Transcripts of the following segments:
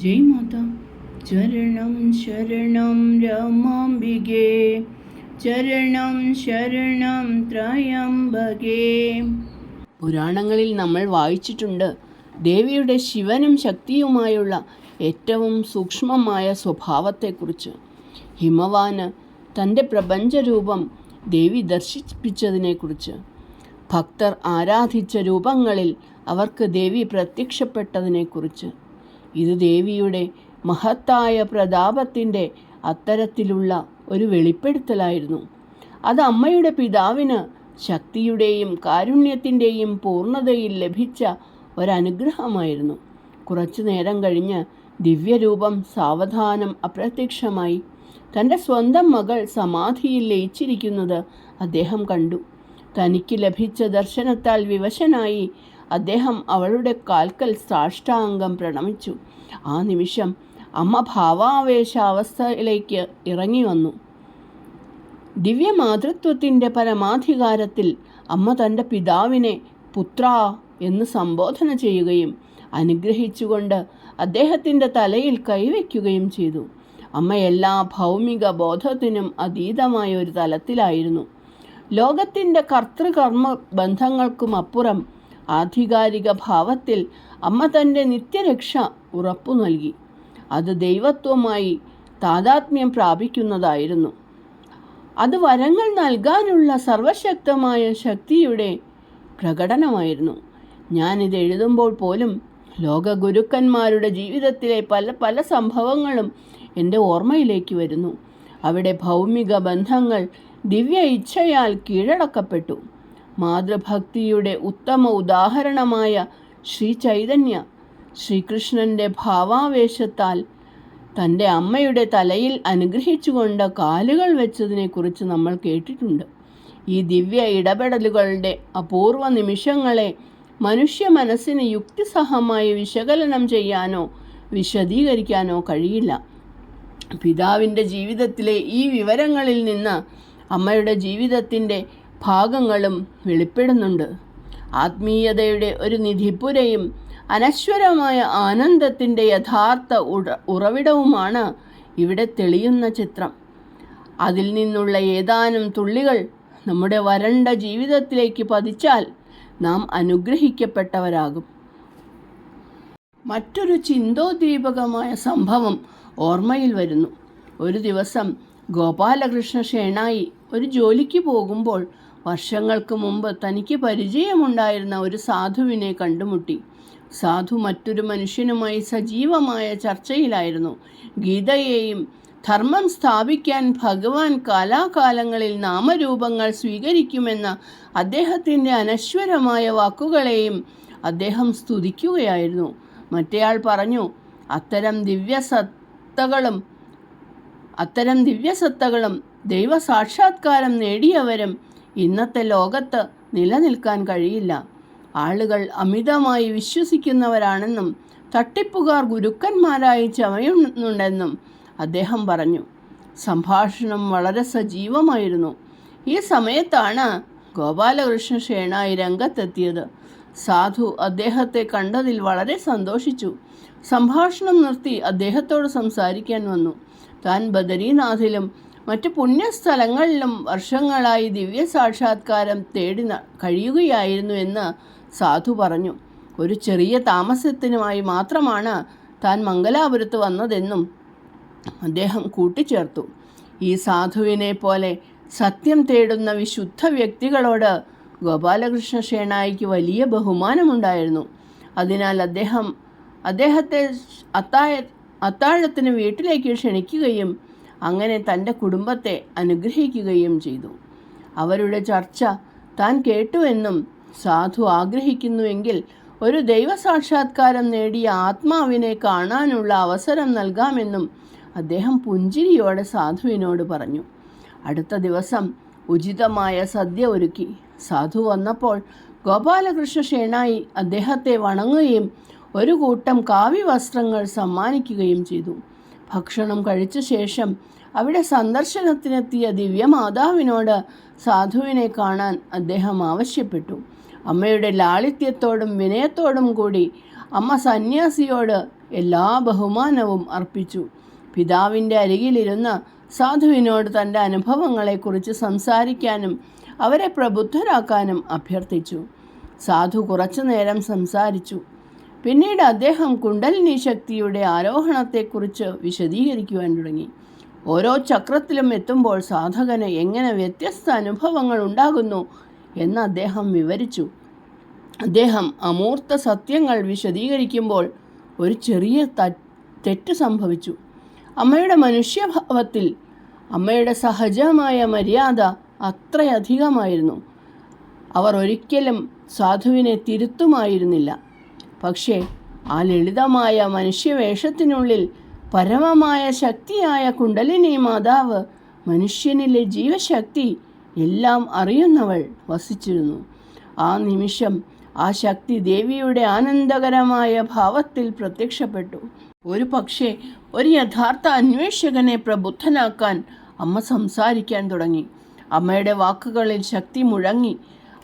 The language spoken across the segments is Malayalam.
ജയ് മാത ചരണം ശരണം രമാംബികേ ചരണം ശരണം ത്രയംബകേ. പുരാണങ്ങളിൽ നമ്മൾ വായിച്ചിട്ടുണ്ട് ദേവിയുടെ ശിവനും ശക്തിയുമായുള്ള ഏറ്റവും സൂക്ഷ്മമായ സ്വഭാവത്തെക്കുറിച്ച്. ഹിമവാന് തന്റെ പ്രപഞ്ചരൂപം ദേവി ദർശിപ്പിച്ചതിനെക്കുറിച്ച്. ഭക്തർ ആരാധിച്ച രൂപങ്ങളിൽ അവർക്ക് ദേവി പ്രത്യക്ഷപ്പെട്ടതിനെക്കുറിച്ച്. ഇത് ദേവിയുടെ മഹത്തായ പ്രതാപത്തിന്റെ അത്തരത്തിലുള്ള ഒരു വെളിപ്പെടുത്തലായിരുന്നു. അത് അമ്മയുടെ പിതാവിന് ശക്തിയുടെയും കാരുണ്യത്തിന്റെയും പൂർണതയിൽ ലഭിച്ച ഒരനുഗ്രഹമായിരുന്നു. കുറച്ചു നേരം കഴിഞ്ഞ് ദിവ്യരൂപം സാവധാനം അപ്രത്യക്ഷമായി. തന്റെ സ്വന്തം മകൾ സമാധിയിൽ ലയിച്ചിരിക്കുന്നത് അദ്ദേഹം കണ്ടു. തനിക്ക് ലഭിച്ച ദർശനത്താൽ വിവശനായി അദ്ദേഹം അവളുടെ കാൽക്കൽ സാഷ്ടാംഗം പ്രണമിച്ചു. ആ നിമിഷം അമ്മ ഭാവാവേശാവസ്ഥയിലേക്ക് ഇറങ്ങി വന്നു. ദിവ്യമാതൃത്വത്തിന്റെ പരമാധികാരത്തിൽ അമ്മ തന്റെ പിതാവിനെ പുത്ര എന്ന് സംബോധന ചെയ്യുകയും അനുഗ്രഹിച്ചുകൊണ്ട് അദ്ദേഹത്തിന്റെ തലയിൽ കൈവയ്ക്കുകയും ചെയ്തു. അമ്മ എല്ലാ ഭൗമിക ബോധത്തിനും അതീതമായ ഒരു തലത്തിലായിരുന്നു. ലോകത്തിന്റെ കർത്തൃകർമ്മ ബന്ധങ്ങൾക്കും അപ്പുറം ആധികാരിക ഭാവത്തിൽ അമ്മ തന്റെ നിത്യരക്ഷ ഉറപ്പു നൽകി. അത് ദൈവത്വമായി താതാത്മ്യം പ്രാപിക്കുന്നതായിരുന്നു. അത് വരങ്ങൾ നൽകാനുള്ള സർവശക്തമായ ശക്തിയുടെ പ്രകടനമായിരുന്നു. ഞാനിത് എഴുതുമ്പോൾ പോലും ലോക ഗുരുക്കന്മാരുടെ ജീവിതത്തിലെ പല പല സംഭവങ്ങളും എന്റെ ഓർമ്മയിലേക്ക് വരുന്നു. അവിടെ ഭൗമിക ബന്ധങ്ങൾ ദിവ്യ ഇച്ഛയാൽ കീഴടക്കപ്പെട്ടു. മാതൃഭക്തിയുടെ ഉത്തമ ഉദാഹരണമായ ശ്രീ ചൈതന്യ ശ്രീകൃഷ്ണന്റെ ഭാവാവേശത്താൽ തന്റെ അമ്മയുടെ തലയിൽ അനുഗ്രഹിച്ചുകൊണ്ട് കാലുകൾ വെച്ചതിനെക്കുറിച്ച് നമ്മൾ കേട്ടിട്ടുണ്ട്. ഈ ദിവ്യ ഇടപെടലുകളുടെ അപൂർവ നിമിഷങ്ങളെ മനുഷ്യ മനസ്സിന് യുക്തിസഹമായി വിശകലനം ചെയ്യാനോ വിശദീകരിക്കാനോ കഴിയില്ല. പിതാവിന്റെ ജീവിതത്തിലെ ഈ വിവരങ്ങളിൽ നിന്ന് അമ്മയുടെ ജീവിതത്തിന്റെ ഭാഗങ്ങളും വെളിപ്പെടുന്നുണ്ട്. ആത്മീയതയുടെ ഒരു നിധിപുരയും അനശ്വരമായ ആനന്ദത്തിന്റെ യഥാർത്ഥ ഉറ ഉറവിടവുമാണ് ഇവിടെ തെളിയുന്ന ചിത്രം. അതിൽ നിന്നുള്ള ഏതാനും തുള്ളികൾ നമ്മുടെ വരണ്ട ജീവിതത്തിലേക്ക് പതിച്ചാൽ നാം അനുഗ്രഹിക്കപ്പെട്ടവരാകും. മറ്റൊരു ചിന്തോദ്ദീപകമായ സംഭവം ഓർമ്മയിൽ വരുന്നു. ഒരു ദിവസം ഗോപാലകൃഷ്ണ ഷേണായി ഒരു ജോലിക്ക് പോകുമ്പോൾ വർഷങ്ങൾക്ക് മുമ്പ് തനിക്ക് പരിചയമുണ്ടായിരുന്ന ഒരു സാധുവിനെ കണ്ടുമുട്ടി. സാധു മറ്റൊരു മനുഷ്യനുമായി സജീവമായ ചർച്ചയിലായിരുന്നു. ഗീതയെയും ധർമ്മം സ്ഥാപിക്കാൻ ഭഗവാൻ കാലാകാലങ്ങളിൽ നാമരൂപങ്ങൾ സ്വീകരിക്കുമെന്ന അദ്ദേഹത്തിന്റെ അനശ്വരമായ വാക്കുകളെയും അദ്ദേഹം സ്തുതിക്കുകയായിരുന്നു. മറ്റേയാൾ പറഞ്ഞു അത്തരം ദിവ്യസത്തകളും അത്തരം ദിവ്യസത്തകളും ദൈവസാക്ഷാത്കാരം നേടിയവരും ഇന്നത്തെ ലോകത്ത് നിലനിൽക്കാൻ കഴിയില്ല. ആളുകൾ അമിതമായി വിശ്വസിക്കുന്നവരാണെന്നും തട്ടിപ്പുകാർ ഗുരുക്കന്മാരായി ചമയുന്നുണ്ടെന്നും അദ്ദേഹം പറഞ്ഞു. സംഭാഷണം വളരെ സജീവമായിരുന്നു. ഈ സമയത്താണ് ഗോപാലകൃഷ്ണ ഷേണായി രംഗത്തെത്തിയത്. സാധു അദ്ദേഹത്തെ കണ്ടതിൽ വളരെ സന്തോഷിച്ചു. സംഭാഷണം നിർത്തി അദ്ദേഹത്തോട് സംസാരിക്കാൻ വന്നു. താൻ ബദരീനാഥിലും മറ്റ് പുണ്യസ്ഥലങ്ങളിലും വർഷങ്ങളായി ദിവ്യ സാക്ഷാത്കാരം തേടി കഴിയുകയായിരുന്നു എന്ന് സാധു പറഞ്ഞു. ഒരു ചെറിയ താമസത്തിനുമായി മാത്രമാണ് താൻ മംഗലാപുരത്ത് വന്നതെന്നും അദ്ദേഹം കൂട്ടിച്ചേർത്തു. ഈ സാധുവിനെ പോലെ സത്യം തേടുന്ന വിശുദ്ധ വ്യക്തികളോട് ഗോപാലകൃഷ്ണ ഷേണായിക്ക് വലിയ ബഹുമാനമുണ്ടായിരുന്നു. അതിനാൽ അദ്ദേഹം അദ്ദേഹത്തെ അത്താഴ അത്താഴത്തിന് വീട്ടിലേക്ക് ക്ഷണിക്കുകയും അങ്ങനെ തന്റെ കുടുംബത്തെ അനുഗ്രഹിക്കുകയും ചെയ്തു. അവരുടെ ചർച്ച താൻ കേട്ടുവെന്നും സാധു ആഗ്രഹിക്കുന്നുവെങ്കിൽ ഒരു ദൈവസാക്ഷാത്കാരം നേടിയ ആത്മാവിനെ കാണാനുള്ള അവസരം നൽകാമെന്നും അദ്ദേഹം പുഞ്ചിരിയോടെ സാധുവിനോട് പറഞ്ഞു. അടുത്ത ദിവസം ഉചിതമായ സദ്യ ഒരുക്കി. സാധു വന്നപ്പോൾ ഗോപാലകൃഷ്ണ ഷേണായി അദ്ദേഹത്തെ വണങ്ങുകയും ഒരു കൂട്ടം കാവ്യവസ്ത്രങ്ങൾ സമ്മാനിക്കുകയും ചെയ്തു. ഭക്ഷണം കഴിച്ച ശേഷം അവിടെ സന്ദർശനത്തിനെത്തിയ ദിവ്യമാതാവിനോട് സാധുവിനെ കാണാൻ അദ്ദേഹം ആവശ്യപ്പെട്ടു. അമ്മയുടെ ലാളിത്യത്തോടും വിനയത്തോടും കൂടി അമ്മ സന്യാസിയോട് എല്ലാ ബഹുമാനവും അർപ്പിച്ചു. പിതാവിന്റെ അരികിലിരുന്ന സാധുവിനോട് തന്റെ അനുഭവങ്ങളെക്കുറിച്ച് സംസാരിക്കാനും അവരെ പ്രബുദ്ധരാക്കാനും അഭ്യർത്ഥിച്ചു. സാധു കുറച്ചു നേരം സംസാരിച്ചു. പിന്നീട് അദ്ദേഹം കുണ്ടലിനി ശക്തിയുടെ ആരോഹണത്തെക്കുറിച്ച് വിശദീകരിക്കുവാൻ തുടങ്ങി. ഓരോ ചക്രത്തിലും എത്തുമ്പോൾ സാധകന് എങ്ങനെ വ്യത്യസ്ത അനുഭവങ്ങൾ ഉണ്ടാകുന്നു എന്ന് അദ്ദേഹം വിവരിച്ചു. അദ്ദേഹം അമൂർത്ത സത്യങ്ങൾ വിശദീകരിക്കുമ്പോൾ ഒരു ചെറിയ തെറ്റ് സംഭവിച്ചു. അമ്മയുടെ മനുഷ്യഭാവത്തിൽ അമ്മയുടെ സഹജമായ മര്യാദ അത്രയധികമായിരുന്നു. അവർ ഒരിക്കലും സാധുവിനെ തിരുത്തുമായിരുന്നില്ല. പക്ഷേ ആ ലളിതമായ മനുഷ്യവേഷത്തിനുള്ളിൽ പരമമായ ശക്തിയായ കുണ്ടലിനി മാതാവ് മനുഷ്യനിലെ ജീവശക്തി എല്ലാം അറിയുന്നവൾ വസിച്ചിരുന്നു. ആ നിമിഷം ആ ശക്തി ദേവിയുടെ ആനന്ദകരമായ ഭാവത്തിൽ പ്രത്യക്ഷപ്പെട്ടു. ഒരു പക്ഷേ ഒരു യഥാർത്ഥ അന്വേഷകനെ പ്രബുദ്ധനാക്കാൻ അമ്മ സംസാരിക്കാൻ തുടങ്ങി. അമ്മയുടെ വാക്കുകളിൽ ശക്തി മുഴങ്ങി.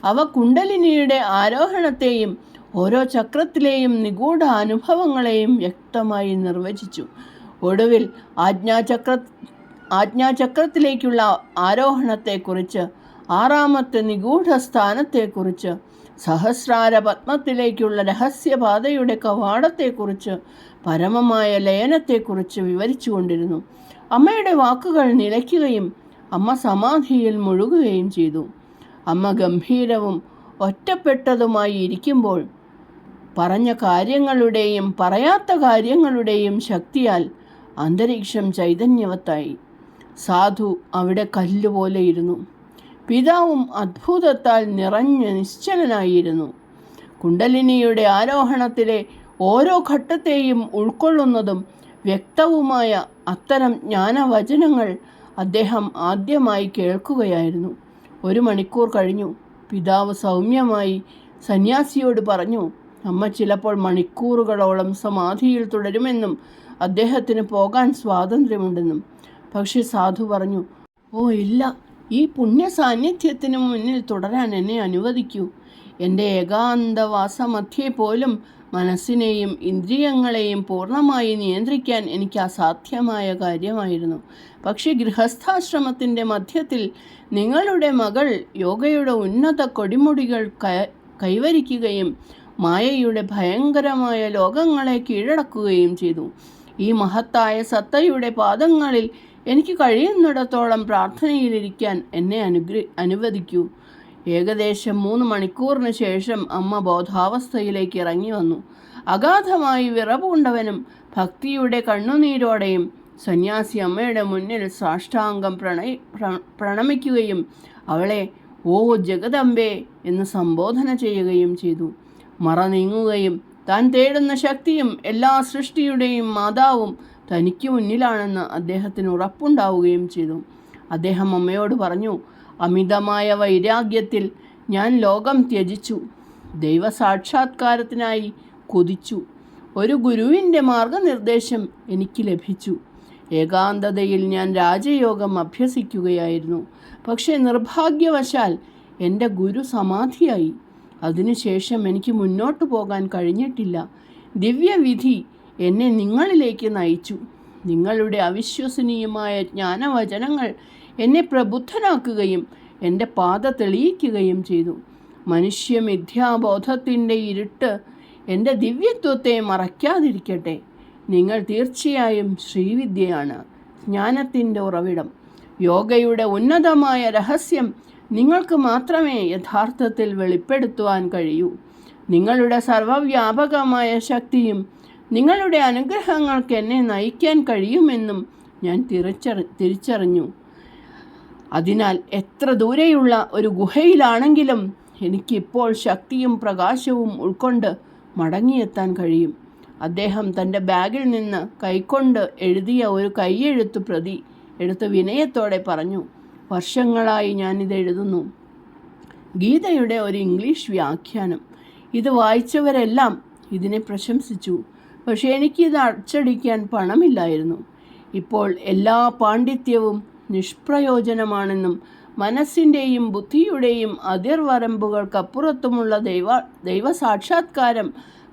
അവ കുണ്ടലിനിയുടെ ആരോഹണത്തെയും ഓരോ ചക്രത്തിലെയും നിഗൂഢ അനുഭവങ്ങളെയും വ്യക്തമായി നിർവചിച്ചു. ഒടുവിൽ ആജ്ഞാചക്ര ആജ്ഞാചക്രത്തിലേക്കുള്ള ആരോഹണത്തെക്കുറിച്ച് ആറാമത്തെ നിഗൂഢ സ്ഥാനത്തെക്കുറിച്ച് സഹസ്രാര പത്മത്തിലേക്കുള്ള രഹസ്യപാതയുടെ കവാടത്തെക്കുറിച്ച് പരമമായ ലയനത്തെക്കുറിച്ച് വിവരിച്ചുകൊണ്ടിരുന്നു. അമ്മയുടെ വാക്കുകൾ നിലയ്ക്കുകയും അമ്മ സമാധിയിൽ മുഴുകുകയും ചെയ്തു. അമ്മ ഗംഭീരവും ഒറ്റപ്പെട്ടതുമായി ഇരിക്കുമ്പോൾ പറഞ്ഞ കാര്യങ്ങളുടെയും പറയാത്ത കാര്യങ്ങളുടെയും ശക്തിയാൽ അന്തരീക്ഷം ചൈതന്യവത്തായി. സാധു അവിടെ കല്ലുപോലെയിരുന്നു പിതാവും അത്ഭുതത്താൽ നിറഞ്ഞ നിശ്ചലനായിരുന്നു. കുണ്ടലിനിയുടെ ആരോഹണത്തിലെ ഓരോ ഘട്ടത്തെയും ഉൾക്കൊള്ളുന്നതും വ്യക്തവുമായ അത്തരം ജ്ഞാനവചനങ്ങൾ അദ്ദേഹം ആദ്യമായി കേൾക്കുകയായിരുന്നു. ഒരു മണിക്കൂർ കഴിഞ്ഞു. പിതാവ് സൗമ്യമായി സന്യാസിയോട് പറഞ്ഞു അമ്മ ചിലപ്പോൾ മണിക്കൂറുകളോളം സമാധിയിൽ തുടരുമെന്നും അദ്ദേഹത്തിന് പോകാൻ സ്വാതന്ത്ര്യമുണ്ടെന്നും. പക്ഷെ സാധു പറഞ്ഞു ഓ ഇല്ല. ഈ പുണ്യ സാന്നിധ്യത്തിന് മുന്നിൽ തുടരാൻ എന്നെ അനുവദിക്കൂ. എന്റെ ഏകാന്തവാസമധ്യേ പോലും മനസ്സിനെയും ഇന്ദ്രിയങ്ങളെയും പൂർണമായി നിയന്ത്രിക്കാൻ എനിക്ക് അസാധ്യമായ കാര്യമായിരുന്നു. പക്ഷേ ഗൃഹസ്ഥാശ്രമത്തിന്റെ മധ്യത്തിൽ നിങ്ങളുടെ മകൾ യോഗയുടെ ഉന്നത കൊടിമുടികൾ കൈവരിക്കുകയും മായയുടെ ഭയങ്കരമായ ലോകങ്ങളെ കീഴടക്കുകയും ചെയ്തു. ഈ മഹത്തായ സത്തയുടെ പാദങ്ങളിൽ എനിക്ക് കഴിയുന്നിടത്തോളം പ്രാർത്ഥനയിലിരിക്കാൻ എന്നെ അനുഗ്ര അനുവദിക്കൂ. ഏകദേശം മൂന്ന് മണിക്കൂറിന് ശേഷം അമ്മ ബോധാവസ്ഥയിലേക്ക് ഇറങ്ങി വന്നു. അഗാധമായി വിറപൂണ്ടവനും ഭക്തിയുടെ കണ്ണുനീരോടെയും സന്യാസി അമ്മയുടെ മുന്നിൽ സാഷ്ടാംഗം പ്രണയി പ്രണമിക്കുകയും അവളെ ഓ ജഗദമ്പേ എന്ന് സംബോധന ചെയ്യുകയും ചെയ്തു. മറ നീങ്ങുകയും താൻ തേടുന്ന ശക്തിയും എല്ലാ സൃഷ്ടിയുടെയും മാതാവും തനിക്ക് മുന്നിലാണെന്ന് അദ്ദേഹത്തിന് ഉറപ്പുണ്ടാവുകയും ചെയ്തു. അദ്ദേഹം അമ്മയോട് പറഞ്ഞു അമിതമായ വൈരാഗ്യത്തിൽ ഞാൻ ലോകം ത്യജിച്ചു. ദൈവസാക്ഷാത്കാരത്തിനായി കൊതിച്ചു. ഒരു ഗുരുവിന്റെ മാർഗനിർദ്ദേശം എനിക്ക് ലഭിച്ചു. ഏകാന്തതയിൽ ഞാൻ രാജയോഗം അഭ്യസിക്കുകയായിരുന്നു. പക്ഷേ നിർഭാഗ്യവശാൽ എന്റെ ഗുരു സമാധിയായി. അതിനുശേഷം എനിക്ക് മുന്നോട്ട് പോകാൻ കഴിഞ്ഞിട്ടില്ല. ദിവ്യവിധി എന്നെ നിങ്ങളിലേക്ക് നയിച്ചു. നിങ്ങളുടെ അവിശ്വസനീയമായ ജ്ഞാനവചനങ്ങൾ എന്നെ പ്രബുദ്ധനാക്കുകയും എന്റെ പാത തെളിയിക്കുകയും ചെയ്തു. മനുഷ്യ മിഥ്യാബോധത്തിന്റെ ഇരുട്ട് എന്റെ ദിവ്യത്വത്തെ മറയ്ക്കാതിരിക്കട്ടെ. നിങ്ങൾ തീർച്ചയായും ശ്രീവിദ്യയാണ്. ജ്ഞാനത്തിന്റെ ഉറവിടം. യോഗയുടെ ഉന്നതമായ രഹസ്യം നിങ്ങൾക്ക് മാത്രമേ യഥാർത്ഥത്തിൽ വെളിപ്പെടുത്തുവാൻ കഴിയൂ. നിങ്ങളുടെ സർവവ്യാപകമായ ശക്തിയും നിങ്ങളുടെ അനുഗ്രഹങ്ങൾക്ക് എന്നെ നയിക്കാൻ കഴിയുമെന്നും ഞാൻ തിരിച്ചറി തിരിച്ചറിഞ്ഞു. അതിനാൽ എത്ര ദൂരെയുള്ള ഒരു ഗുഹയിലാണെങ്കിലും എനിക്കിപ്പോൾ ശക്തിയും പ്രകാശവും ഉൾക്കൊണ്ട് മടങ്ങിയെത്താൻ കഴിയും. അദ്ദേഹം തന്റെ ബാഗിൽ നിന്ന് കൈക്കൊണ്ട് എഴുതിയ ഒരു കൈയെഴുത്ത് പ്രതി എടുത്ത് വിനയത്തോടെ പറഞ്ഞു വർഷങ്ങളായി ഞാനിത് എഴുതുന്നു ഗീതയുടെ ഒരു ഇംഗ്ലീഷ് വ്യാഖ്യാനം. ഇത് വായിച്ചവരെല്ലാം ഇതിനെ പ്രശംസിച്ചു. പക്ഷേ എനിക്കിത് അച്ചടിക്കാൻ പണമില്ലായിരുന്നു. ഇപ്പോൾ എല്ലാ പാണ്ഡിത്യവും നിഷ്പ്രയോജനമാണെന്നും മനസ്സിന്റെയും ബുദ്ധിയുടെയും അതിർവരമ്പുകൾക്കപ്പുറത്തുമുള്ള ദൈവ ദൈവസാക്ഷാത്കാരം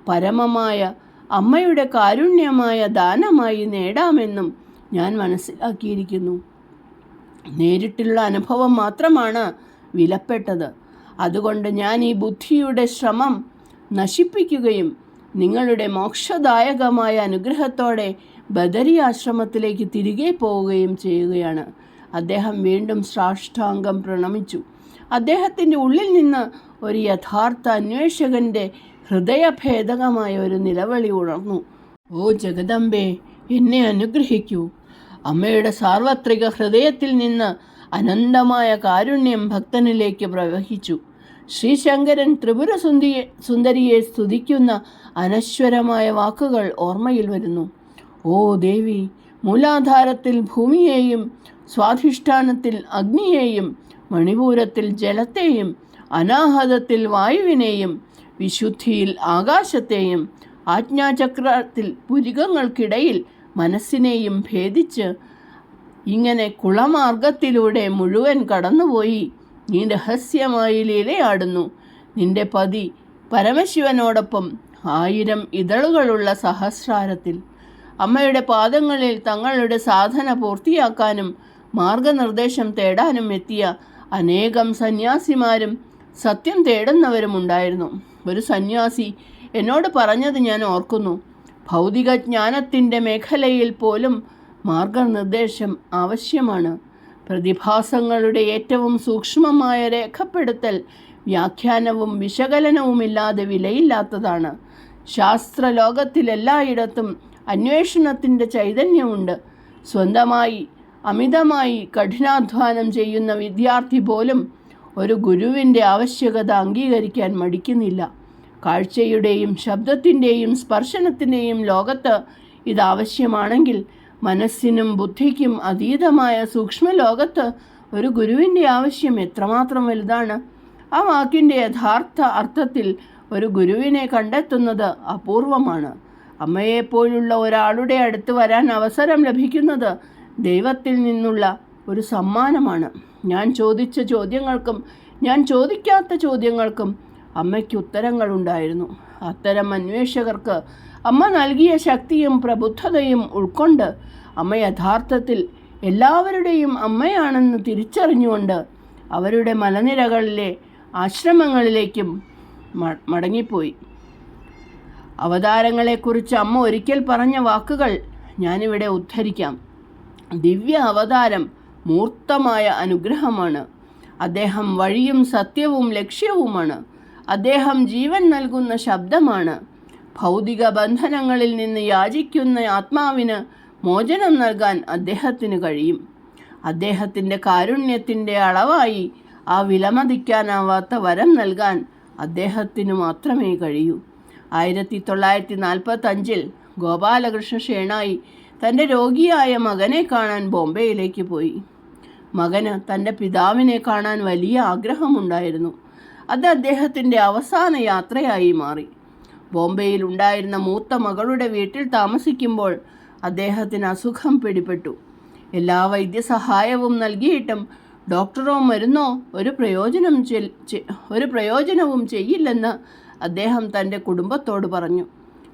പരമമായ അമ്മയുടെ കാരുണ്യമായ ദാനമായി നേടാമെന്നും ഞാൻ മനസ്സിലാക്കിയിരിക്കുന്നു. നേരിട്ടുള്ള അനുഭവം മാത്രമാണ് വിലപ്പെട്ടത്. അതുകൊണ്ട് ഞാൻ ഈ ബുദ്ധിയുടെ ശ്രമം നശിപ്പിക്കുകയും നിങ്ങളുടെ മോക്ഷദായകമായ അനുഗ്രഹത്തോടെ ബദരി ആശ്രമത്തിലേക്ക് തിരികെ പോവുകയും ചെയ്യുകയാണ്. അദ്ദേഹം വീണ്ടും സാഷ്ടാംഗം പ്രണമിച്ചു. അദ്ദേഹത്തിന്റെ ഉള്ളിൽ നിന്ന് ഒരു യഥാർത്ഥ അന്വേഷകന്റെ ഹൃദയഭേദകമായ ഒരു നിലവിളി ഉണർന്നു. ഓ ജഗദമ്പേ എന്നെ അനുഗ്രഹിക്കൂ. അമ്മയുടെ സാർവത്രിക ഹൃദയത്തിൽ നിന്ന് അനന്തമായ കാരുണ്യം ഭക്തനിലേക്ക് പ്രവഹിച്ചു. ശ്രീശങ്കരൻ ത്രിപുര സുന്ദരിയെ സുന്ദരിയെ സ്തുതിക്കുന്ന അനശ്വരമായ വാക്കുകൾ ഓർമ്മയിൽ വരുന്നു. ഓ ദേവി മൂലാധാരത്തിൽ ഭൂമിയെയും സ്വാധിഷ്ഠാനത്തിൽ അഗ്നിയെയും മണിപൂരത്തിൽ ജലത്തെയും അനാഹതത്തിൽ വായുവിനെയും വിശുദ്ധിയിൽ ആകാശത്തെയും ആജ്ഞാചക്രത്തിൽ പുരികങ്ങൾക്കിടയിൽ മനസ്സിനെയും ഭേദിച്ച് ഇങ്ങനെ കുളമാർഗത്തിലൂടെ മുഴുവൻ കടന്നുപോയി. നീ രഹസ്യമായി ലീലയാടുന്നു. നിന്റെ പതി പരമശിവനോടൊപ്പം ആയിരം ഇതളുകളുള്ള സഹസ്രാരത്തിൽ. അമ്മയുടെ പാദങ്ങളിൽ തങ്ങളുടെ സാധന പൂർത്തിയാക്കാനും മാർഗനിർദ്ദേശം തേടാനും എത്തിയ അനേകം സന്യാസിമാരും സത്യം തേടുന്നവരും ഉണ്ടായിരുന്നു ഒരു സന്യാസി എന്നോട് പറഞ്ഞത് ഞാൻ ഓർക്കുന്നു. ഭൗതിക ജ്ഞാനത്തിന്റെ മേഖലയിൽ പോലും മാർഗനിർദ്ദേശം ആവശ്യമാണ്. പ്രതിഭാസങ്ങളുടെ ഏറ്റവും സൂക്ഷ്മമായ രേഖപ്പെടുത്തൽ വ്യാഖ്യാനവും വിശകലനവുമില്ലാതെ വിലയില്ലാത്തതാണ്. ശാസ്ത്രലോകത്തിലെല്ലായിടത്തും അന്വേഷണത്തിന്റെ ചൈതന്യമുണ്ട്. സ്വന്തമായി അമിതമായി കഠിനാധ്വാനം ചെയ്യുന്ന വിദ്യാർത്ഥി പോലും ഒരു ഗുരുവിന്റെ ആവശ്യകത അംഗീകരിക്കാൻ മടിക്കുന്നില്ല. കാഴ്ചയുടെയും ശബ്ദത്തിന്റെയും സ്പർശനത്തിന്റെയും ലോകത്ത് ഇതാവശ്യമാണെങ്കിൽ മനസ്സിനും ബുദ്ധിക്കും അതീതമായ സൂക്ഷ്മലോകത്ത് ഒരു ഗുരുവിന്റെ ആവശ്യം എത്രമാത്രം വലുതാണ്? ആ വാക്കിന്റെ യഥാർത്ഥ അർത്ഥത്തിൽ ഒരു ഗുരുവിനെ കണ്ടെത്തുന്നത് അപൂർവമാണ്. അമ്മയെപ്പോലുള്ള ഒരാളുടെ അടുത്ത് വരാൻ അവസരം ലഭിക്കുന്നത് ദൈവത്തിൽ നിന്നുള്ള ഒരു സമ്മാനമാണ്. ഞാൻ ചോദിച്ച ചോദ്യങ്ങൾക്കും ഞാൻ ചോദിക്കാത്ത ചോദ്യങ്ങൾക്കും അമ്മയ്ക്ക് ഉത്തരങ്ങളുണ്ടായിരുന്നു. അത്തരം അന്വേഷകർക്ക് അമ്മ നൽകിയ ശക്തിയും പ്രബുദ്ധതയും ഉൾക്കൊണ്ട് അമ്മ യഥാർത്ഥത്തിൽ എല്ലാവരുടെയും അമ്മയാണെന്ന് തിരിച്ചറിഞ്ഞുകൊണ്ട് അവരുടെ മലനിരകളിലെ ആശ്രമങ്ങളിലേക്കും മടങ്ങിപ്പോയി. അവതാരങ്ങളെക്കുറിച്ച് അമ്മ ഒരിക്കൽ പറഞ്ഞ വാക്കുകൾ ഞാനിവിടെ ഉദ്ധരിക്കാം. ദിവ്യ അവതാരം മൂർത്തമായ അനുഗ്രഹമാണ്. അദ്ദേഹം വഴിയും സത്യവും ലക്ഷ്യവുമാണ്. അദ്ദേഹം ജീവൻ നൽകുന്ന ശബ്ദമാണ്. ഭൗതിക ബന്ധനങ്ങളിൽ നിന്ന് യാചിക്കുന്ന ആത്മാവിന് മോചനം നൽകാൻ അദ്ദേഹത്തിന് കഴിയും. അദ്ദേഹത്തിന്റെ കാരുണ്യത്തിന്റെ അളവായി ആ വിലമതിക്കാനാവാത്ത വരം നൽകാൻ അദ്ദേഹത്തിനു മാത്രമേ കഴിയൂ. ആയിരത്തി തൊള്ളായിരത്തി നാൽപ്പത്തഞ്ചിൽ ഗോപാലകൃഷ്ണ ഷേണായി തന്റെ രോഗിയായ മകനെ കാണാൻ ബോംബെയിലേക്ക് പോയി. മകന് തന്റെ പിതാവിനെ കാണാൻ വലിയ ആഗ്രഹമുണ്ടായിരുന്നു. അത് അദ്ദേഹത്തിന്റെ അവസാന യാത്രയായി മാറി. ബോംബെയിൽ ഉണ്ടായിരുന്ന മൂത്ത മകളുടെ വീട്ടിൽ താമസിക്കുമ്പോൾ അദ്ദേഹത്തിന് അസുഖം പിടിപെട്ടു. എല്ലാ വൈദ്യസഹായവും നൽകിയിട്ടും ഡോക്ടറോ മരുന്നോ ഒരു പ്രയോജനം ഒരു പ്രയോജനവും ചെയ്യില്ലെന്ന് അദ്ദേഹം തന്റെ കുടുംബത്തോട് പറഞ്ഞു.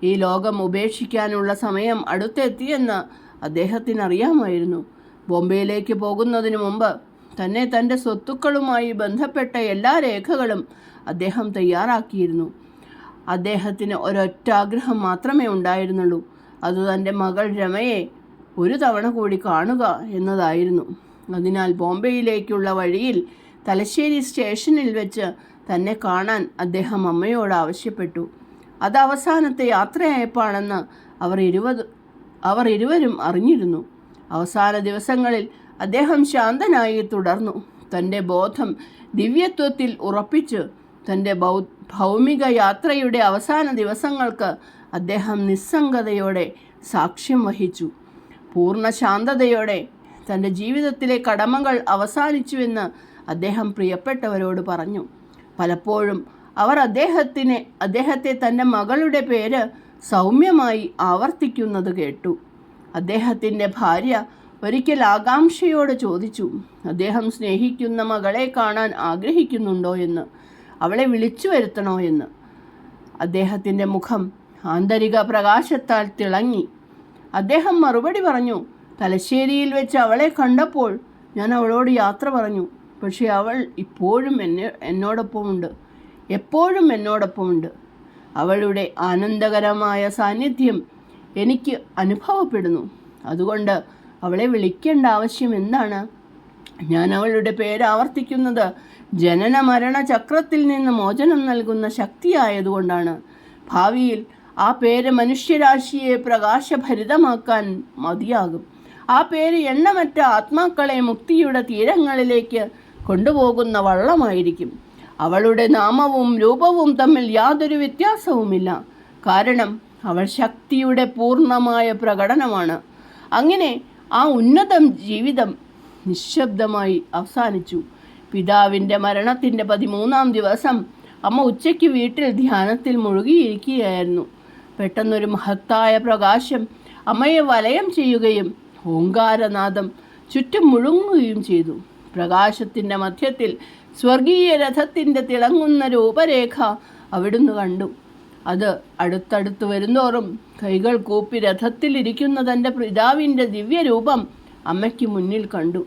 ഈ ലോകം ഉപേക്ഷിക്കാനുള്ള സമയം അടുത്തെത്തിയെന്ന് അദ്ദേഹത്തിനറിയാമായിരുന്നു. ബോംബെയിലേക്ക് പോകുന്നതിന് മുമ്പ് തന്നെ തന്റെ സ്വത്തുക്കളുമായി ബന്ധപ്പെട്ട എല്ലാ രേഖകളും അദ്ദേഹം തയ്യാറാക്കിയിരുന്നു. അദ്ദേഹത്തിന് ഒരൊറ്റ ആഗ്രഹം മാത്രമേ ഉണ്ടായിരുന്നുള്ളൂ. അത് തന്റെ മകൾ രമയെ ഒരു തവണ കൂടി കാണുക എന്നതായിരുന്നു. അതിനാൽ ബോംബെയിലേക്കുള്ള വഴിയിൽ തലശ്ശേരി സ്റ്റേഷനിൽ വെച്ച് തന്നെ കാണാൻ അദ്ദേഹം അമ്മയോട് ആവശ്യപ്പെട്ടു. അത് അവസാനത്തെ യാത്രയായപ്പാണെന്ന് അവർ ഇരുപത് അവർ ഇരുവരും അറിഞ്ഞിരുന്നു. അവസാന ദിവസങ്ങളിൽ അദ്ദേഹം ശാന്തനായി തുടർന്നു. തന്റെ ബോധം ദിവ്യത്വത്തിൽ ഉറപ്പിച്ച് തന്റെ ഭൗ ഭൗമിക യാത്രയുടെ അവസാന ദിവസങ്ങൾക്ക് അദ്ദേഹം നിസ്സംഗതയോടെ സാക്ഷ്യം വഹിച്ചു. പൂർണ ശാന്തതയോടെ തന്റെ ജീവിതത്തിലെ കടമകൾ അവസാനിച്ചുവെന്ന് അദ്ദേഹം പ്രിയപ്പെട്ടവരോട് പറഞ്ഞു. പലപ്പോഴും അവർ അദ്ദേഹത്തിന് അദ്ദേഹത്തെ തന്റെ മകളുടെ പേര് സൗമ്യമായി ആവർത്തിക്കുന്നത് കേട്ടു. അദ്ദേഹത്തിന്റെ ഭാര്യ ഒരിക്കൽ ആകാംക്ഷയോട് ചോദിച്ചു അദ്ദേഹം സ്നേഹിക്കുന്ന മകളെ കാണാൻ ആഗ്രഹിക്കുന്നുണ്ടോ എന്ന്? അവളെ വിളിച്ചു വരുത്തണോ എന്ന്? അദ്ദേഹത്തിന്റെ മുഖം ആന്തരിക പ്രകാശത്താൽ തിളങ്ങി. അദ്ദേഹം മറുപടി പറഞ്ഞു തലശ്ശേരിയിൽ വെച്ച് അവളെ കണ്ടപ്പോൾ ഞാൻ അവളോട് യാത്ര പറഞ്ഞു. പക്ഷേ അവൾ ഇപ്പോഴും എന്നെ എന്നോടൊപ്പമുണ്ട്. എപ്പോഴും എന്നോടൊപ്പമുണ്ട്. അവളുടെ ആനന്ദകരമായ സാന്നിധ്യം എനിക്ക് അനുഭവപ്പെടുന്നു. അതുകൊണ്ട് അവളെ വിളിക്കേണ്ട ആവശ്യം എന്താണ്? ഞാൻ അവളുടെ പേര് ആവർത്തിക്കുന്നത് ജനന മരണ ചക്രത്തിൽ നിന്ന് മോചനം നൽകുന്ന ശക്തിയായതുകൊണ്ടാണ്. ഭാവിയിൽ ആ പേര് മനുഷ്യരാശിയെ പ്രകാശഭരിതമാക്കാൻ മതിയാകും. ആ പേര് എണ്ണമറ്റ ആത്മാക്കളെ മുക്തിയുടെ തീരങ്ങളിലേക്ക് കൊണ്ടുപോകുന്ന വള്ളമായിരിക്കും. അവളുടെ നാമവും രൂപവും തമ്മിൽ യാതൊരു വ്യത്യാസവുമില്ല. കാരണം അവൾ ശക്തിയുടെ പൂർണമായ പ്രകടനമാണ്. അങ്ങനെ ആ ഉന്നതം ജീവിതം നിശബ്ദമായി അവസാനിച്ചു. പിതാവിന്റെ മരണത്തിന്റെ പതിമൂന്നാം ദിവസം അമ്മ ഉച്ചയ്ക്ക് വീട്ടിൽ ധ്യാനത്തിൽ മുഴുകിയിരിക്കുകയായിരുന്നു. പെട്ടെന്നൊരു മഹത്തായ പ്രകാശം അമ്മയെ വലയം ചെയ്യുകയും ഓങ്കാരനാദം ചുറ്റും മുഴുങ്ങുകയും ചെയ്തു. പ്രകാശത്തിന്റെ മധ്യത്തിൽ സ്വർഗീയ രഥത്തിന്റെ തിളങ്ങുന്ന രൂപരേഖ അവിടുന്ന് കണ്ടു. അത് അടുത്തടുത്ത് വരുന്തോറും കൈകൾ കൂപ്പി രഥത്തിലിരിക്കുന്ന തന്റെ പിതാവിന്റെ ദിവ്യരൂപം അമ്മയ്ക്ക് മുന്നിൽ കണ്ടു.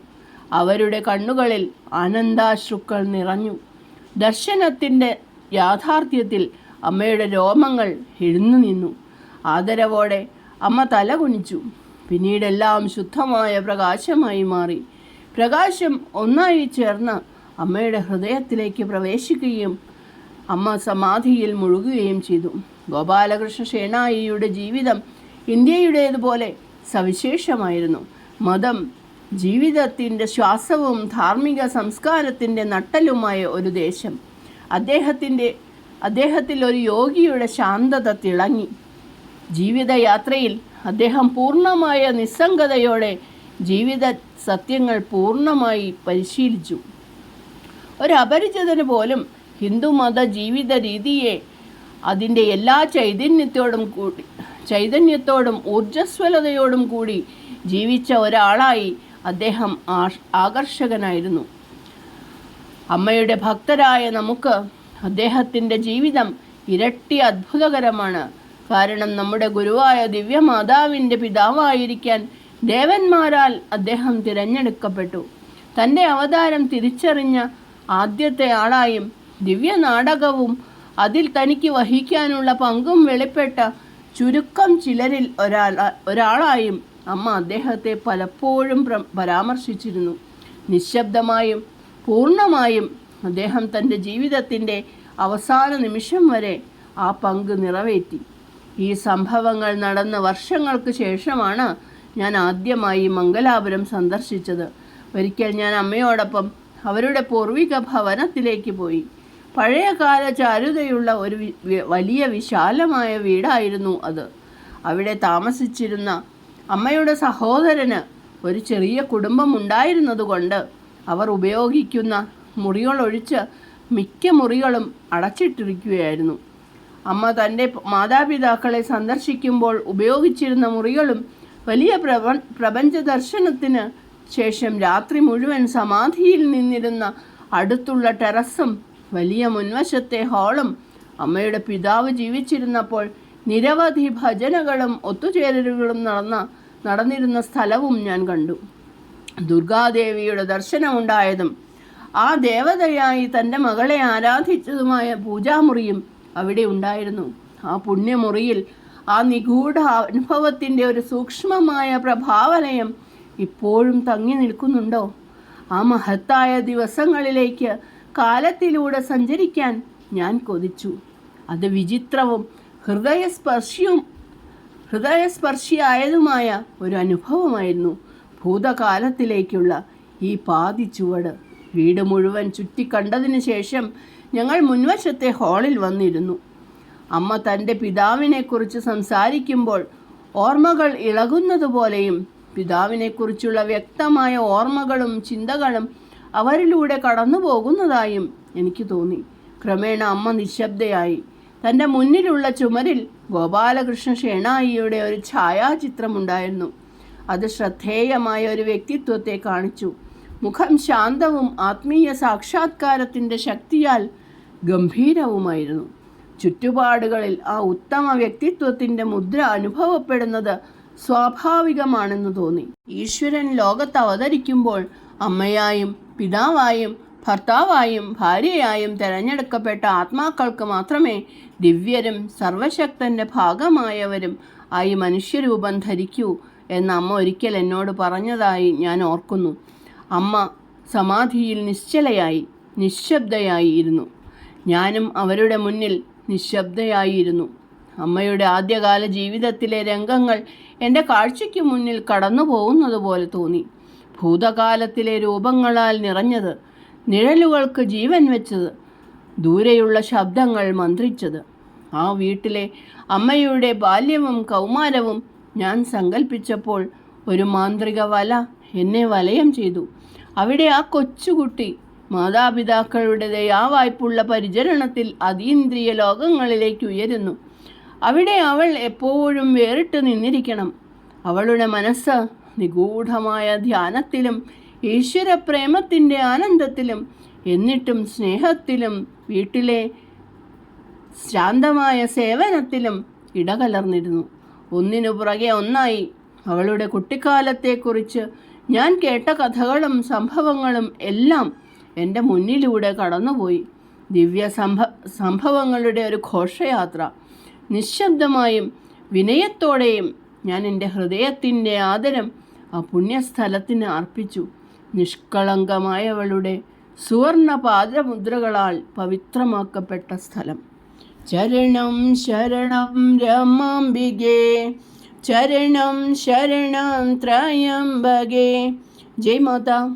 അവരുടെ കണ്ണുകളിൽ ആനന്ദാശ്രുക്കൾ നിറഞ്ഞു. ദർശനത്തിന്റെ യാഥാർത്ഥ്യത്തിൽ അമ്മയുടെ രോമങ്ങൾ എഴുന്നു നിന്നു. ആദരവോടെ അമ്മ തല കുനിച്ചു. പിന്നീടെല്ലാം ശുദ്ധമായ പ്രകാശമായി മാറി. പ്രകാശം ഒന്നായി ചേർന്ന് അമ്മയുടെ ഹൃദയത്തിലേക്ക് പ്രവേശിക്കുകയും അമ്മ സമാധിയിൽ മുഴുകുകയും ചെയ്തു. ഗോപാലകൃഷ്ണ ഷേണായിയുടെ ജീവിതം ഇന്ത്യയുടേതുപോലെ സവിശേഷമായിരുന്നു. മതം ജീവിതത്തിന്റെ ശ്വാസവും ധാർമ്മിക സംസ്കാരത്തിന്റെ നട്ടലുമായ ഒരു ദേശം. അദ്ദേഹത്തിന്റെ അദ്ദേഹത്തിൽ ഒരു യോഗിയുടെ ശാന്തത തിളങ്ങി. ജീവിതയാത്രയിൽ അദ്ദേഹം പൂർണമായ നിസ്സംഗതയോടെ ജീവിത സത്യങ്ങൾ പൂർണമായി പരിശീലിച്ചു. ഒരു അപരിചിതന് പോലും ഹിന്ദുമത ജീവിത രീതിയെ അതിന്റെ എല്ലാ ചൈതന്യത്തോടും കൂടി ചൈതന്യത്തോടും ഊർജസ്വലതയോടും കൂടി ജീവിച്ച ഒരാളായി അദ്ദേഹം ആകർഷകനായിരുന്നു. അമ്മയുടെ ഭക്തരായ നമുക്ക് അദ്ദേഹത്തിന്റെ ജീവിതം ഇരട്ടി അത്ഭുതകരമാണ്. കാരണം നമ്മുടെ ഗുരുവായ ദിവ്യമാതാവിന്റെ പിതാവായിരിക്കാൻ ദേവന്മാരാൽ അദ്ദേഹം തിരഞ്ഞെടുക്കപ്പെട്ടു. തന്റെ അവതാരം തിരിച്ചറിഞ്ഞ ആദ്യത്തെ ആളായും ദിവ്യ നാടകവും അതിൽ തനിക്ക് വഹിക്കാനുള്ള പങ്കും വെളിപ്പെട്ട ചുരുക്കം ചിലരിൽ ഒരാൾ ഒരാളായും അമ്മ അദ്ദേഹത്തെ പലപ്പോഴും പ്ര പരാമർശിച്ചിരുന്നു. നിശബ്ദമായും പൂർണമായും അദ്ദേഹം തന്റെ ജീവിതത്തിന്റെ അവസാന നിമിഷം വരെ ആ പങ്ക് നിറവേറ്റി. ഈ സംഭവങ്ങൾ നടന്ന വർഷങ്ങൾക്ക് ശേഷമാണ് ഞാൻ ആദ്യമായി മംഗലാപുരം സന്ദർശിച്ചത്. ഒരിക്കൽ ഞാൻ അമ്മയോടൊപ്പം അവരുടെ പൂർവിക ഭവനത്തിലേക്ക് പോയി. പഴയകാല ചാരുതയുള്ള ഒരു വലിയ വിശാലമായ വീടായിരുന്നു അത്. അവിടെ താമസിച്ചിരുന്ന അമ്മയുടെ സഹോദരന് ഒരു ചെറിയ കുടുംബം ഉണ്ടായിരുന്നതുകൊണ്ട് അവർ ഉപയോഗിക്കുന്ന മുറികളൊഴിച്ച് മിക്ക മുറികളും അടച്ചിട്ടിരിക്കുകയായിരുന്നു. അമ്മ തന്റെ മാതാപിതാക്കളെ സന്ദർശിക്കുമ്പോൾ ഉപയോഗിച്ചിരുന്ന മുറികളും വലിയ പ്രപ പ്രപഞ്ച ദർശനത്തിന് ശേഷം രാത്രി മുഴുവൻ സമാധിയിൽ നിന്നിരുന്ന അടുത്തുള്ള ടെറസും വലിയ മുൻവശത്തെ ഹാളും അമ്മയുടെ പിതാവ് ജീവിച്ചിരുന്നപ്പോൾ നിരവധി ഭജനകളും ഒത്തുചേരലുകളും നടന്ന നടന്നിരുന്ന സ്ഥലവും ഞാൻ കണ്ടു. ദുർഗാദേവിയുടെ ദർശനമുണ്ടായതും ആ ദേവതയായി തന്റെ മകളെ ആരാധിച്ചതുമായ പൂജാമുറിയും അവിടെ ഉണ്ടായിരുന്നു. ആ പുണ്യമുറിയിൽ ആ നിഗൂഢ അനുഭവത്തിന്റെ ഒരു സൂക്ഷ്മമായ പ്രഭാവലയം ഇപ്പോഴും തങ്ങി നിൽക്കുന്നുണ്ടോ? ആ മഹത്തായ ദിവസങ്ങളിലേക്ക് കാലത്തിലൂടെ സഞ്ചരിക്കാൻ ഞാൻ കൊതിച്ചു. അത് വിചിത്രവും ഹൃദയസ്പർശിയും ഹൃദയസ്പർശിയായതുമായ ഒരു അനുഭവമായിരുന്നു ഭൂതകാലത്തിലേക്കുള്ള ഈ പാതി ചുവട്. വീട് മുഴുവൻ ചുറ്റിക്കണ്ടതിന് ശേഷം ഞങ്ങൾ മുൻവശത്തെ ഹാളിൽ വന്നിരുന്നു. അമ്മ തന്റെ പിതാവിനെക്കുറിച്ച് സംസാരിക്കുമ്പോൾ ഓർമ്മകൾ ഇളകുന്നതുപോലെയും പിതാവിനെക്കുറിച്ചുള്ള വ്യക്തമായ ഓർമ്മകളും ചിന്തകളും അവരിലൂടെ കടന്നു പോകുന്നതായും എനിക്ക് തോന്നി. ക്രമേണ അമ്മ നിശബ്ദയായി. തന്റെ മുന്നിലുള്ള ചുമരിൽ ഗോപാലകൃഷ്ണ ഷേണായിയുടെ ഒരു ഛായാചിത്രമുണ്ടായിരുന്നു. അത് ശ്രദ്ധേയമായ ഒരു വ്യക്തിത്വത്തെ കാണിച്ചു. മുഖം ശാന്തവും ആത്മീയ സാക്ഷാത്കാരത്തിന്റെ ശക്തിയാൽ ഗംഭീരവുമായിരുന്നു. ചുറ്റുപാടുകളിൽ ആ ഉത്തമ വ്യക്തിത്വത്തിന്റെ മുദ്ര അനുഭവപ്പെടുന്നത് സ്വാഭാവികമാണെന്ന് തോന്നി. ഈശ്വരൻ ലോകത്ത് അവതരിക്കുമ്പോൾ അമ്മയായും പിതാവായും ഭർത്താവായും ഭാര്യയായും തിരഞ്ഞെടുക്കപ്പെട്ട ആത്മാക്കൾക്ക് മാത്രമേ ദിവ്യരും സർവശക്തന്റെ ഭാഗമായവരും ആയി മനുഷ്യരൂപം ധരിക്കൂ എന്ന് അമ്മ ഒരിക്കൽ എന്നോട് പറഞ്ഞതായി ഞാൻ ഓർക്കുന്നു. അമ്മ സമാധിയിൽ നിശ്ചലയായി നിശബ്ദയായി ഇരുന്നു ഞാനും അവരുടെ മുന്നിൽ നിശബ്ദയായിരുന്നു. അമ്മയുടെ ആദ്യകാല ജീവിതത്തിലെ രംഗങ്ങൾ എന്റെ കാഴ്ചയ്ക്ക് മുന്നിൽ കടന്നു പോകുന്നത് പോലെ തോന്നി. ഭൂതകാലത്തിലെ രൂപങ്ങളാൽ നിറഞ്ഞത് നിഴലുകൾക്ക് ജീവൻ വെച്ചത് ദൂരെയുള്ള ശബ്ദങ്ങൾ മന്ത്രിച്ചത്. ആ വീട്ടിലെ അമ്മയുടെ ബാല്യവും കൗമാരവും ഞാൻ സങ്കല്പിച്ചപ്പോൾ ഒരു മാന്ത്രിക വല എന്നെ വലയം ചെയ്തു. അവിടെ ആ കൊച്ചുകുട്ടി മാതാപിതാക്കളുടെ ദയാവായ്പുള്ള പരിചരണത്തിൽ അതീന്ദ്രിയ ലോകങ്ങളിലേക്ക് ഉയരുന്നു. അവിടെ അവൾ എപ്പോഴും വേറിട്ട് നിന്നിരിക്കണം. അവളുടെ മനസ്സ് നിഗൂഢമായ ധ്യാനത്തിലും ഈശ്വര പ്രേമത്തിന്റെ ആനന്ദത്തിലും എന്നിട്ടും സ്നേഹത്തിലും വീട്ടിലെ ശാന്തമായ സേവനത്തിലും ഇടകലർന്നിരുന്നു. ഒന്നിനു പുറകെ ഒന്നായി അവളുടെ കുട്ടിക്കാലത്തെക്കുറിച്ച് ഞാൻ കേട്ട കഥകളും സംഭവങ്ങളും എല്ലാം എന്റെ മുന്നിലൂടെ കടന്നുപോയി. ദിവ്യ സംഭ സംഭവങ്ങളുടെ ഒരു ഘോഷയാത്ര. നിശബ്ദമായും വിനയത്തോടെയും ഞാൻ എന്റെ ഹൃദയത്തിന്റെ ആദരം ആ പുണ്യസ്ഥലത്തിന് അർപ്പിച്ചു. നിഷ്കളങ്കമായവളുടെ സുവർണ പാദമുദ്രകളാൽ പവിത്രമാക്കപ്പെട്ട സ്ഥലം. ചരണം ശരണം രമാംബികേ ചരണം ശരണം ത്രയംബകേ. ജയ് മാതാ.